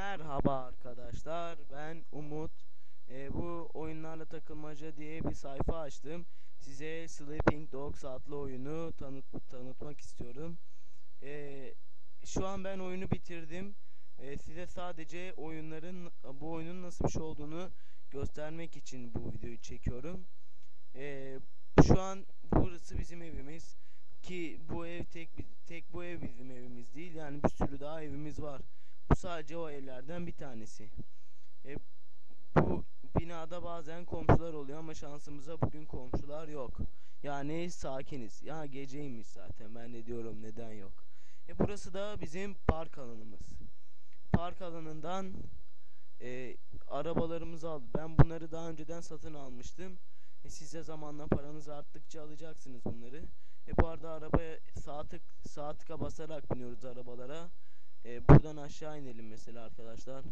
Merhaba arkadaşlar ben Umut. Ee, bu oyunlarla takılmaca diye bir sayfa açtım. Size Sleeping Dogs adlı oyunu tanıt tanıtmak istiyorum. Ee, şu an ben oyunu bitirdim. Ee, size sadece oyunların bu oyunun nasıl bir şey olduğunu göstermek için bu videoyu çekiyorum. Ee, şu an burası bizim evimiz. Ki bu ev tek tek bu ev bizim evimiz değil yani bir sürü daha evimiz var bu sadece o evlerden bir tanesi. E, bu binada bazen komşular oluyor ama şansımıza bugün komşular yok. Yani sakiniz. Ya geceymiş zaten ben de diyorum neden yok. E, burası da bizim park alanımız. Park alanından e, arabalarımızı aldık. Ben bunları daha önceden satın almıştım. E, size zamanla paranız arttıkça alacaksınız bunları. E, bu arada arabaya sağ tık, sağ tıka basarak biniyoruz arabalara. E, buradan aşağı inelim mesela arkadaşlar.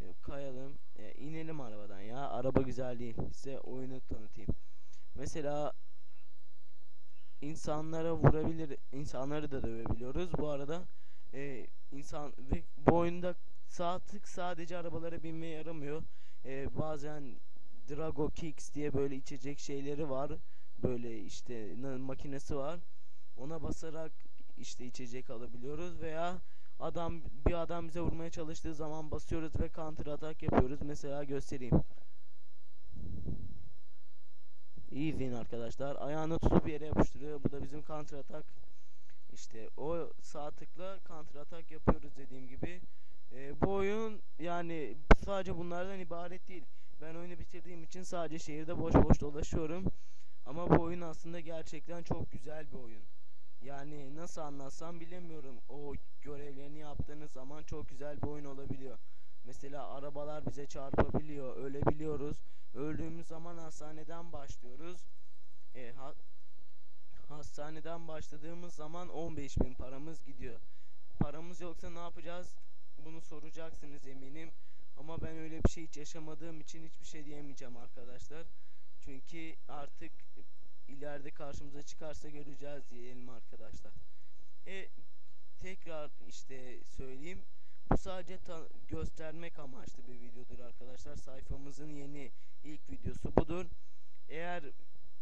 E, kayalım. E, inelim arabadan ya. Araba güzel değil. Size oyunu tanıtayım. Mesela insanlara vurabilir, insanları da dövebiliyoruz. Bu arada e, insan ve bu oyunda sağ tık sadece arabalara binmeye yaramıyor. E, bazen Drago Kicks diye böyle içecek şeyleri var. Böyle işte makinesi var. Ona basarak işte içecek alabiliyoruz veya adam bir adam bize vurmaya çalıştığı zaman basıyoruz ve counter atak yapıyoruz. Mesela göstereyim. İyi izleyin arkadaşlar. Ayağını tutup yere yapıştırıyor. Bu da bizim counter atak. İşte o sağ tıkla counter atak yapıyoruz dediğim gibi. Ee, bu oyun yani sadece bunlardan ibaret değil. Ben oyunu bitirdiğim için sadece şehirde boş boş dolaşıyorum. Ama bu oyun aslında gerçekten çok güzel bir oyun. Yani nasıl anlatsam bilemiyorum. O görevlerini yaptığınız zaman çok güzel bir oyun olabiliyor. Mesela arabalar bize çarpabiliyor, ölebiliyoruz. Öldüğümüz zaman hastaneden başlıyoruz. E, ha hastaneden başladığımız zaman 15 bin paramız gidiyor. Paramız yoksa ne yapacağız? Bunu soracaksınız eminim. Ama ben öyle bir şey hiç yaşamadığım için hiçbir şey diyemeyeceğim arkadaşlar. Çünkü artık ileride karşımıza çıkarsa göreceğiz diyelim arkadaşlar. E, tekrar işte söyleyeyim. Bu sadece göstermek amaçlı bir videodur arkadaşlar. Sayfamızın yeni ilk videosu budur. Eğer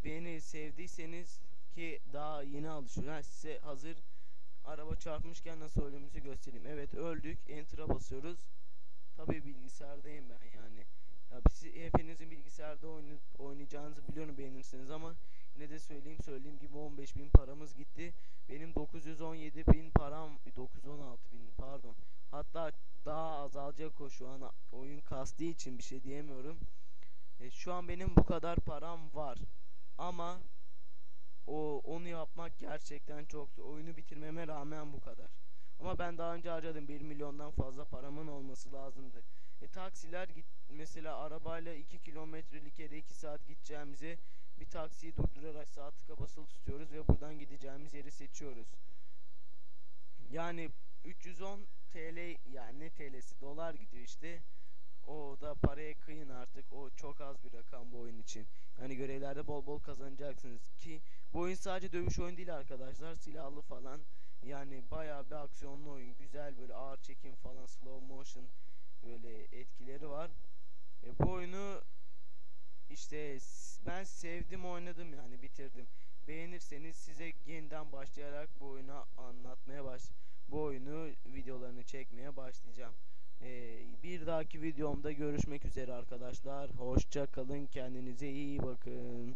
beni sevdiyseniz ki daha yeni alışıyor. Yani size hazır araba çarpmışken nasıl öldüğümüzü göstereyim. Evet öldük. Enter'a basıyoruz. Tabii bilgisayardayım ben yani. Ya siz, hepinizin bilgisayarda oynayacağınızı biliyorum beğenirsiniz ama ne de söyleyeyim söylediğim gibi 15 bin paramız gitti. Benim 917 bin param 916 bin pardon. Hatta daha azalacak o şu an oyun kastı için bir şey diyemiyorum. E, şu an benim bu kadar param var. Ama o onu yapmak gerçekten çok zor. Oyunu bitirmeme rağmen bu kadar. Ama ben daha önce harcadım 1 milyondan fazla paramın olması lazımdı. E taksiler git mesela arabayla 2 kilometrelik yere 2 saat gideceğimize bir taksiyi durdurarak sağ tıka basılı tutuyoruz ve buradan gideceğimiz yeri seçiyoruz. Yani 310 TL yani ne TL'si dolar gidiyor işte. O da paraya kıyın artık. O çok az bir rakam bu oyun için. Yani görevlerde bol bol kazanacaksınız ki bu oyun sadece dövüş oyun değil arkadaşlar. Silahlı falan. Yani bayağı bir aksiyonlu oyun. Güzel böyle ağır çekim falan slow motion böyle etkileri var. E, bu oyunu işte ben sevdim oynadım yani bitirdim. Beğenirseniz size yeniden başlayarak bu oyunu anlatmaya baş bu oyunu videolarını çekmeye başlayacağım. Ee, bir dahaki videomda görüşmek üzere arkadaşlar. Hoşça kalın. Kendinize iyi bakın.